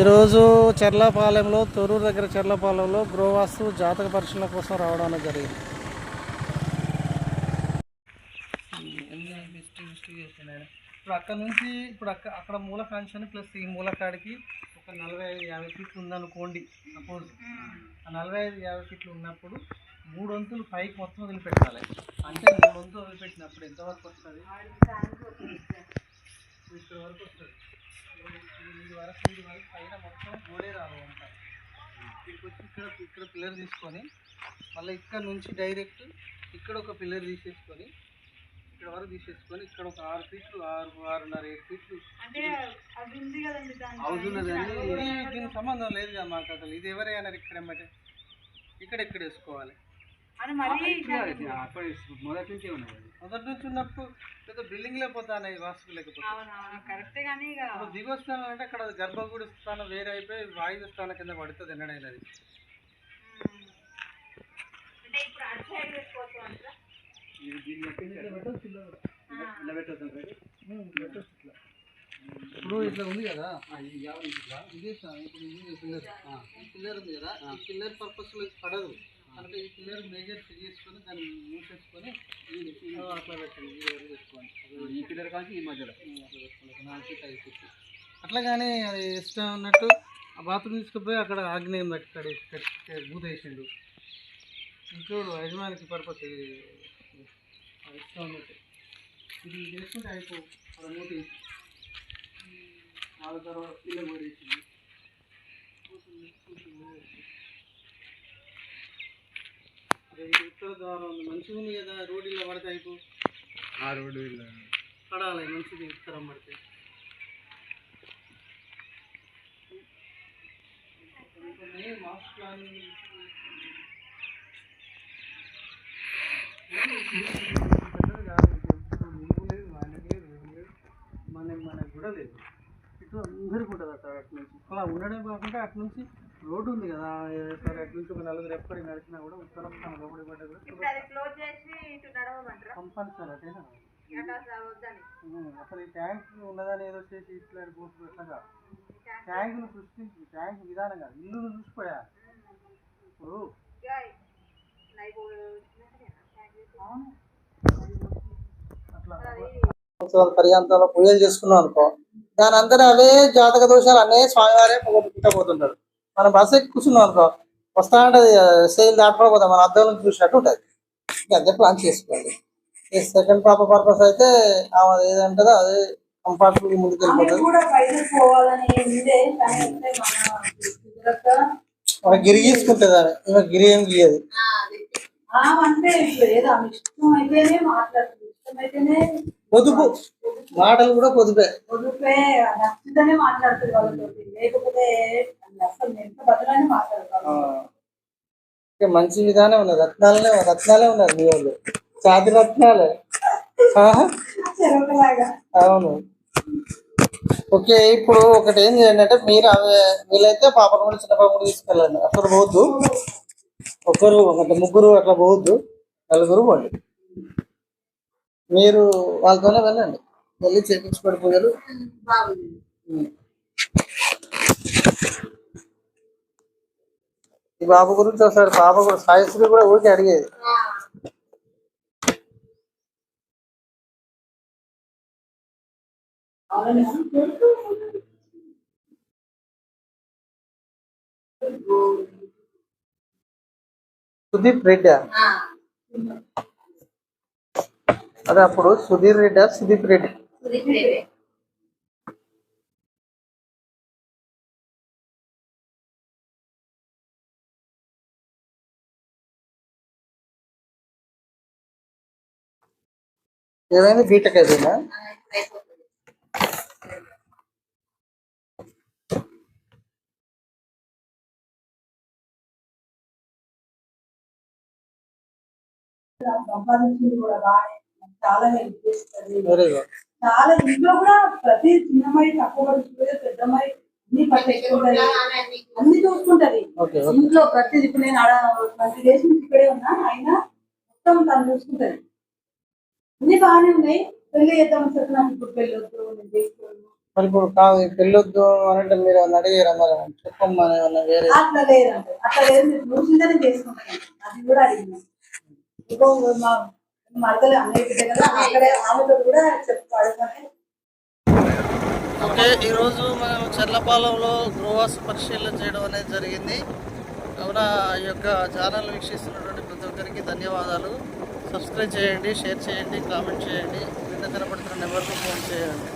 ఈరోజు చెర్లపాలెంలో తొరూరు దగ్గర చెర్లపాలెంలో గృహవాస్తు జాతక పరిశీలన కోసం రావడం అనేది జరిగింది. ఇప్పుడు అక్కడ నుంచి ఇప్పుడు అక్కడ అక్కడ మూల కాంచని ప్లస్ ఈ మూల కాడికి ఒక నలభై ఐదు యాభై ఫీట్లు ఉందనుకోండి సపోజ్. ఆ నలభై ఐదు యాభై ఫీట్లు ఉన్నప్పుడు మూడు వంతులు పైకి మొత్తం వదిలిపెట్టాలి. అంటే మూడు వంతులు వదిలిపెట్టినప్పుడు ఎంతవరకు వస్తుంది? ఇక్కడ వరకు వస్తుంది? ఇది వరకు ఇది వరకు పైన మొత్తం గోడే రాదు అంట ఇక్కడికి వచ్చి ఇక్కడ ఇక్కడ పిల్లర్ తీసుకొని మళ్ళీ ఇక్కడ నుంచి డైరెక్ట్ ఇక్కడ ఒక పిల్లర్ తీసేసుకొని ఇక్కడ వరకు తీసేసుకొని ఇక్కడ ఒక ఆరు ఫీట్లు ఆరు ఆరున్నర ఏడు ఫీట్లు హౌస్ ఇది దీనికి సంబంధం లేదు కదా మాకు అసలు. ఇది ఎవరే అన్నారు ఇక్కడ ఎమ్మటే ఇక్కడ ఎక్కడ వేసుకోవాలి? అని మరీ మొదటి నుంచి ఉన్నది మొదటి నుంచి ఉన్నప్పుడు పెద్ద బిల్డింగ్ లేకపోతే వాస్తు లేకపోతే. కరెక్టే కానీ దిగువ స్థానం అంటే అక్కడ గర్భగుడి స్థానం వేరే అయిపోయి వాయువు స్థానం కింద పడుతుంది ఎన్నడైనా అది. అంటే ఇప్పుడు ఇట్లా ఉంది కదా? ఇది ఇప్పుడు ఇది పిల్లర్ ఉంది కదా? పిల్లర్ పర్పస్లో పడదు. అంటే ఈ పిల్లర్ మేజర్ చేసుకొని దాన్ని మూసేసుకొని అట్లా పెట్టండి ఈ వరకు పెట్టుకోండి. ఈ పిల్లర్ కాల్చి ఈ మధ్యలో. అట్లా పెట్టుకోండి నాలుగు ఫీట్ ఐదు ఫీట్. అట్లా కానీ అది ఇష్టం ఉన్నట్టు ఆ బాత్రూమ్ తీసుకుపోయి అక్కడ ఆగ్నేయం పెట్టి వేసిండు. ఇంకోడు యజమానికి పర్పస్ ఇష్టం ఉన్నట్టు. ఇది చేసుకుంటే అయిపో అక్కడ మూతి నాలుగు తర్వాత పిల్లలు కూడా వేసింది అదే ఇది ఉత్తర ద్వారం ఉంది మంచిగా ఉంది కదా రోడ్ ఇలా పడితే అయిపో ఆ రోడ్డు పడాలి మంచిది ఉత్తరం పడితే కొన్ని మాస్ ప్లానింగ్ పెద్దది కాదు ఇప్పుడు ముందు లేదు ఆయనకి లేదు ఏం లేదు మన మనకు కూడా లేదు ఇటు అందరికి ఉంటుంది అక్కడ అటు నుంచి అలా ఉండడం కాకుండా అటు నుంచి రోడ్డు ఉంది కదా సరే అటు నుంచి ఒక నలుగురు ఎప్పటికి నడిచినా కూడా ఉత్తరం తన లోపలి పడ్డా కూడా ఇప్పుడు అది క్లోజ్ చేసి ఇటు నడవమంటారా? కంపల్సరీ అదేనా అసలు ఈ ట్యాంక్ ఉన్నదని ఏదో చేసి ఇట్లా పోస్ట్ పెట్టగా ట్యాంకును సృష్టించి ట్యాంక్ విధానం కాదు ఇల్లును చూసిపోయా. ఇప్పుడు. అట్లా సంవత్సరాల పర్యాంతాల్లో పూజలు చేసుకున్నాం అనుకో దాని అందరూ అవే జాతక దోషాలు అనే స్వామివారే పోగొట్టుకుంటా మనం బస్సు ఎక్కి కూర్చున్నాం అనుకో వస్తా అంటే సేల్ దాటుకోకపోతే మన అద్దం నుంచి చూసినట్టు ఉంటుంది. అదే ప్లాన్ చేసుకోండి. ఈ సెకండ్ పాప పర్పస్ అయితే ఆమె ఏదంటుందో అదే కంఫర్టబుల్ ముందుకు వెళ్ళిపోతుంది. గిరి గీసుకుంటుంది ఆమె. ఈమె గిరి ఏం గీయదు. పొదుపు. మాటలు కూడా పొదుపే. నచ్చితేనే మాట్లాడుతుంది వాళ్ళతో లేకపోతే మంచి విధానం ఉన్నది. రత్నాలనే రత్నాలే ఉన్నది మీ వాళ్ళు. చాతి రత్నాలే. అవును. ఓకే ఇప్పుడు ఒకటి ఏం చేయండి అంటే మీరు అవి వీలైతే పాపను కూడా చిన్న పాపను కూడా తీసుకెళ్ళండి. అక్కడ పోవద్దు. ఒకరు అంటే ముగ్గురు అట్లా పోవద్దు. నలుగురు పోండి. మీరు వాళ్ళతోనే వెళ్ళండి. వెళ్ళి చేపించుకోండి పూజలు. ఈ బాబు గురించి ఒకసారి పాప కూడా సాయశ్రీ కూడా ఊరికి అడిగేది. సుదీప్ రెడ్డి? అదే అప్పుడు సుధీర్ రెడ్డి. సుదీప్ రెడ్డి. ఏమైంది బీటెక్ అయిపోయిందా చాలా హెల్ప్ చేస్తుంది చాలా ఇంట్లో కూడా ప్రతి చిన్నమ్మాయి తక్కువ పెద్దమ్మాయి అన్ని అన్ని చూసుకుంటది ఇంట్లో ప్రతి ఇప్పుడు నేను ఆడ ట్వంటీ డేస్ నుంచి ఇక్కడే ఉన్నా అయినా మొత్తం తను చూసుకుంటది అన్ని బాగానే ఉన్నాయి. పెళ్ళి చెప్పి నాకు ఇప్పుడు నేను చేసుకోను మరి ఇప్పుడు కాదు పెళ్ళొద్దు అని అంటే మీరు ఏమన్నా అడిగారా మరి? ఏమన్నా వేరే అట్లా లేదండి. అట్లా లేదు నువ్వు చింతనే చేసుకుంటాను అది కూడా అడిగినా ఇంకో మా మరదలు అన్నయ్య బిడ్డ కదా అక్కడే ఆమెతో కూడా చెప్పు అడగనే ఓకే ఈరోజు మనం చెర్లపాలెంలో గృహవాస పరిశీలన చేయడం అనేది జరిగింది. కావున ఈ యొక్క ఛానల్ వీక్షిస్తున్నటువంటి ప్రతి ఒక్కరికి ధన్యవాదాలు. సబ్స్క్రైబ్ చేయండి షేర్ చేయండి కామెంట్ చేయండి. క్రింద కనపడుతున్న నెంబర్కు ఫోన్ చేయండి.